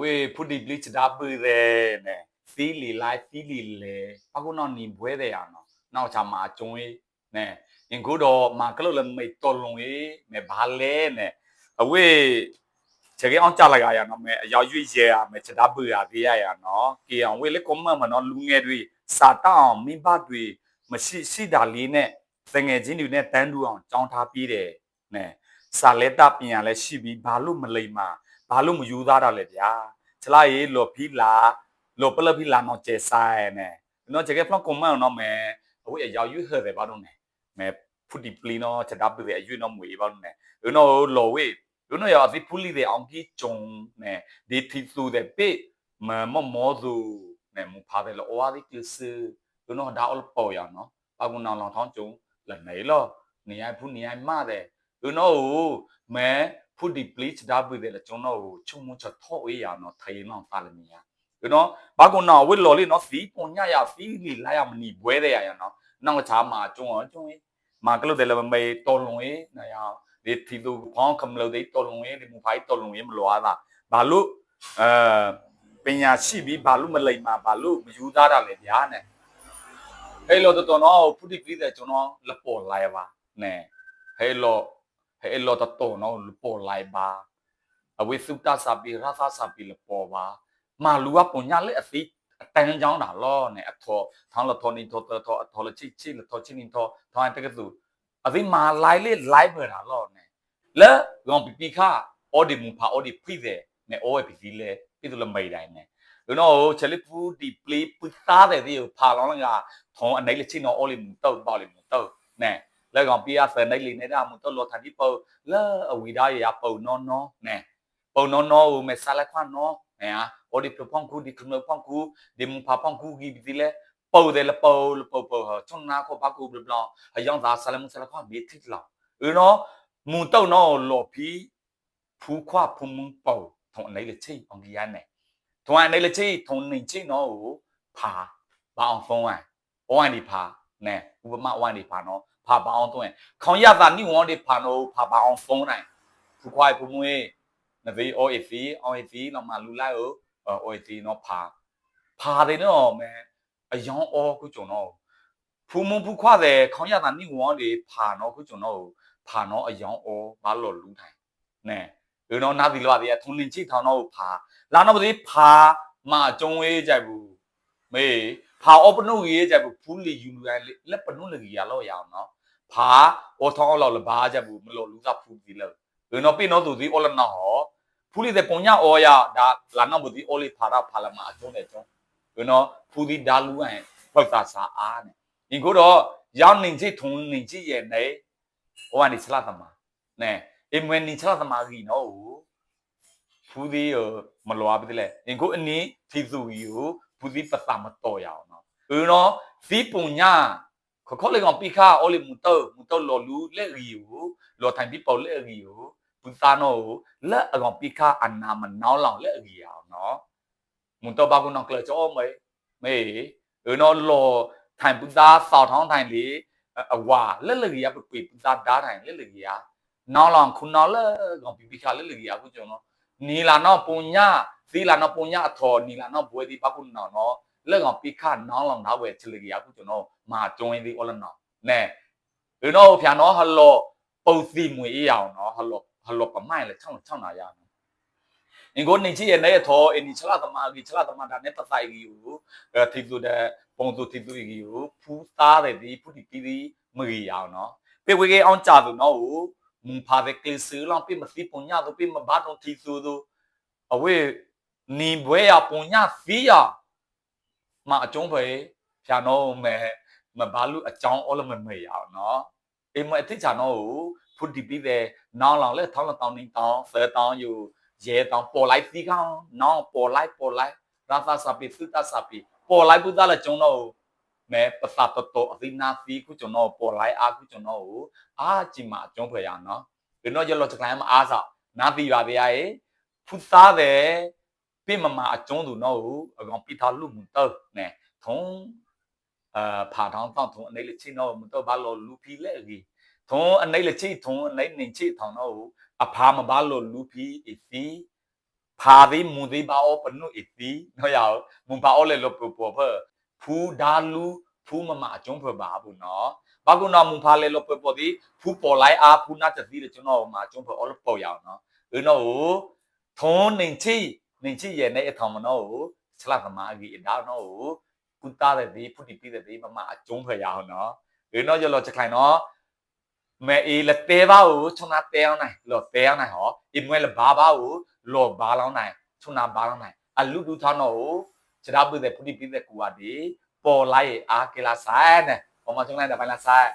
we put the bleach da bu de ne feel li life feel li le ပကုနော်နီဘွဲတဲ့ရနော်နောက်ချာမှာကျုံရေးနဲင်ကိုတော့မာကလို့လည်းမိတ်တော်လုံရေးမဲဘာလဲနဲ့အဝေးချက်ကောင်ကြလိုက်ရရနော်မဲအရောက်ရွေ့ရဲရမဲချက်တာပူရသေးရရနော်ကေအောင်ဝေးလေကွန်မမနော်လူငယ်တွေစာတောင်းမိဘတွေမရှိရှိတာလေးနဲ့တငယ်ချင်းတွေနဲ့တန်းတူအောင်ကြောင်းထားပြီးတယ်နဲစာလက်တာပြင်ရလဲရှိပြီးဘာလို့မလိမ္မာ ဘာလို့မယူသားတာလဲဗျာချလာရေးလော်ဖီလာလော်ပလဖီလာနော်ကျဲဆိုင်နဲ့နော်ချက်ကေဖလော့ကွန်မနော်မဲအဝေးအရောက်ရွေ့ဟဲ့ပဲဘာလို့လဲမဲဖူဒီပလီနော်ချက်တာပူရဲ့အရွေ့နော်မွေဘာလို့လဲနော်လော်ဝေး you know ya vi puli de ang ki chong ne de thi su de pe ma mo mo su ne mu pha de lo wa di ki su you know da all po ya no pa kun nang long thong chung la nei lo ni ai phu ni ai ma de you know me phu di bleach da bu de la chung no chung mu cha tho we ya no thai no fa la ni ya you know ba kun na we lo li no fi pon nya ya fi li la ya mani bwe de ya ya no nang cha ma chung o chung ma ka lo de la me to long e na ya ဒီတီတူဖောင်းကမလို့ဒီတော်လုံးရဲ့ဒီမူဖိုင်တော်လုံးရဲ့မလွာတာဘာလို့အဲပညာရှိပြီးဘာလို့မလိမ္မာဘာလို့မယူသားတာလဲဗျာနဲ့ဟဲ့လို့တော်နော်ဖုတိပြီးတဲ့ကျွန်တော်လပေါ်လိုက်ပါနဲ့ဟဲ့လို့ ဟဲ့လို့တော်နော်လပေါ်လိုက်ပါအဝိသုတစာပြီးရသစာပြီးလပေါ်ပါမာလူကပုံညာလေအသိအတန်းကြောင်းတာလောနဲ့အထောထောင်းလထောနေထောထောအထောလချိချိလထောချိနေထောထောင်းတကယ်သူအသိမာလိုက်လေ live ပဲတာလောနဲ့လဲကောင်ပီပီခါအော်ဒီမူဖာအော်ဒီဖိတဲ့နဲ့အော်ပီပီလဲပြတူလမိတ်တိုင်းနဲ့လူနော်ချက်လီပူဒီ play ပူသားတဲ့ဒီဖာလောင်းလကထုံးအနေလချင်းနော်အော်လီမူတော့ပေါ့လီမူတော့နဲ့ လဲကောင်ပီယာဖန်နေလီနေတာမူတော့လောထာဒီပေါ်လဲအဝီဒါရပုံနော်နော်နဲ့ပုံနော်နော်ဦးမဆာလက်ခွနော်နဲ့အော်ဒီပဖောင်းကူဒီကနဖောင်းကူဒီမူဖာဖောင်းကူကြီးဒီလဲပုတ်တယ်လပုတ်လပုတ်ပုတ်ဟောချုံနာခေါ်ဘာကူဘလဘလောအယောင်သာဆလမှုဆလခွာမေတိလောဦးနော်မူတော့နော်လော်ဖီဖူခွာဖုံမပေါ့ထုံအနေလေချိအောင်ကြီးရနဲ့ထုံအနေလေချိထုံနေချိနော်ကိုဖာဘာအောင်ဖုံးဝိုင်းဝိုင်းဒီဖာနဲ့ဥပမာဝိုင်းဒီဖာနော် ဖာဘာအောင်သွင်းခေါင်ရတာနိဝွန်ဒီဖာနော်ဖာဘာအောင်ဖုံးနိုင်ဖူခွာဖုံမွေးနဗီ OAC OAC လောက်မှလူလိုက်ကို OAC နော်ဖာဖာတယ်နော်မဲအယောင်အောခုကျွန်တော်ဖူမွန်ဖူခွာတယ်ခေါင်ရတာနိဝွန်ဒီဖာနော်ခုကျွန်တော်ဖာနော်အယောင်အောဘာလို့လူထိုင်နဲလူနော်နာဒီလွာဒီထုံလင်ချိထောင်တော့ဖာလာတော့ဒီဖာမကျုံဝေးကြိုက်ဘူးမေဖာအောပနုရေးကြိုက်ဘူးဖူးလီယူလူရလက်ပနုလကြီးရတော့ရအောင်နော် ဖာအောထောင်းလောက်လဘာကြိုက်ဘူးမလို့လူစားဖူးဒီလို့လူနော်ပြနော်သူဒီအော်လနော်ဟောဖူးလီတဲ့ပုံညာအော်ရဒါလာနော်ဘူးဒီအော်လီဖာရဖာလမအကျုံးတဲ့ကျုံးလူနော်ဖူးဒီဒါလူဟန်ပောက်တာစာအားနဲ့ဒီကိုတော့ရောက်နေချိထုံနေချိရဲ့နေဟိုကနေချလာသမာနဲအမဝင်နေချလာသမာကြီးနော်ဖူးဒီမလွာပြီလေအင်ကိုအနည်းဖီစုကြီးကိုဖူးဒီပသမတော်ရအောင်နော်ဦးနော်စီပုံညာ ခခလေကောင်ပိခါအိုလီမူတောမူတောလော်လူလက်ရီကိုလော်ထိုင်ပြီးပေါ်လက်ရီကိုပူသာနော်လက်အကောင်ပိခါအနာမနောင်းလောင်လက်ရီအောင်နော်မူတောဘာကုနောကလချောမေမေဦးနော်လော်ထိုင်ပူသာဆောက်ထောင်းထိုင်လေအဝါလက်လက်ကြီးကပြပသာဓာတ်ထိုင်လက်လက်ကြီးကနောက်လောင်ခုနောက်လက်ကောင်ပြပြခါလက်လက်ကြီးအခုကျွန်တော်နီလာနော်ပုံညာသီလာနော်ပုံညာအထော်နီလာနော်ဘွေဒီပကုနော်နော်လက်ကောင်ပြခနောက်လောင်တော့ဝဲချလက်ကြီးအခုကျွန်တော် မာကျွင်းဒီအော်လနော်နဲဒီနော်ဖျာနော်ဟလောပုံစီမွေအေးအောင်နော်ဟလောဟလောပမိုင်လေချောင်းချောင်းနာရနော်အင်ကိုနေချီရဲ့နဲ့ထောအင်းဒီချလာသမားကြီးချလာသမားဒါနဲ့တဆိုင်ကြီးကိုအဲတီသူတဲ့ပုံသူတီသူကြီးကိုဖူးသားတယ်ဒီဖူးတီပြီးပြီးမရီအောင်နော်ပေဝေကေအောင်ကြသူနော်ကိုမူဖာတဲ့ကလစ်ဆူလောင်ပြမစီပုံညာတို့ပြ မဘာတော့တီဆူတို့အဝေးနီဘွဲရပုံညာဖီးရမအကျုံးပဲဖြာနော်မဲမဘာလူအကြောင်းအော်လမမေရအောင်နော်အိမ်မအတိချာနော်ကိုဖူတီပြီးတဲ့နောင်လောင်လဲထောင်းလောင်တောင်းနေတောင်းဆဲတောင်းယူရဲတောင်းပေါ်လိုက်ပြီးကောင်းနောင်ပေါ်လိုက်ပေါ်လိုက်ရာသာစာပီသုတစာပီပေါ်လိုက်ပုဒလာကျုံတော့မဲပသတတအသိနာဖီခုကျွန်တော်ပေါ်လိုက်အားခုကျွန်တော်ကိုအာကြည်မှာအကျုံးဖွယ်ရနော်ဒီတော့ရလောချကလိုင်းမအားစားနာဖီပါဗျာရေဖုသားတယ်ပြမမအကျုံးသူနော်ကိုအကောင်ပိထားလူမှုတော့နဲထုံး အာဖာထောင်းတောက်ထုံအနေလချိနော်မတော့ဘာလို့လူပီလဲကြီးထုံအနေလချိထုံအနေနေချိထောင်းတော့အဖာမဘာလို့လူပီအစီဖာသေးမွန်သေးပါအောင်ပနုအစီနော်ရအောင်မွန်ပါအောင်လဲလို့ပပဖဖူဒါလူဖူမမအကျုံးဖွယ်ပါဘူးနော်ဘာကုနာမွန်ဖာလဲလို့ပပဒီဖူပေါ်လိုက်အားဖူနာတသီးလေကျွန်တော်မှာအကျုံးဖွယ်အောင်လို့ပေါ်ရအောင်နော်ဦးနော်ကိုထုံနေချိနေချိရဲ့နဲ့အထောင်မနော်ကိုဆလသမားကြီးအဒါနော်ကို ကူတာတဲ့ဒီဖုတီပြီးတဲ့ဒီမမအကျုံးဖရအောင်နော်ဒီတော့ကြလောချက်ခိုင်နော်မဲအေးလက်သေးပါကိုချုံနာတဲအောင်နိုင်လောတဲအောင်နိုင်ဟောဒီမွဲလဘာပါကိုလောဘာလောင်းနိုင်ချုံနာဘာလောင်းနိုင်အလူဒူထောင်းတော့ကိုခြေရပိတဲ့ဖုတီပြီးတဲ့ကူဝါဒီပေါ်လိုက်အားကလာဆိုင်နဲ့ပေါ်မချုံလိုက်တဲ့ပိုင်းလာဆိုင်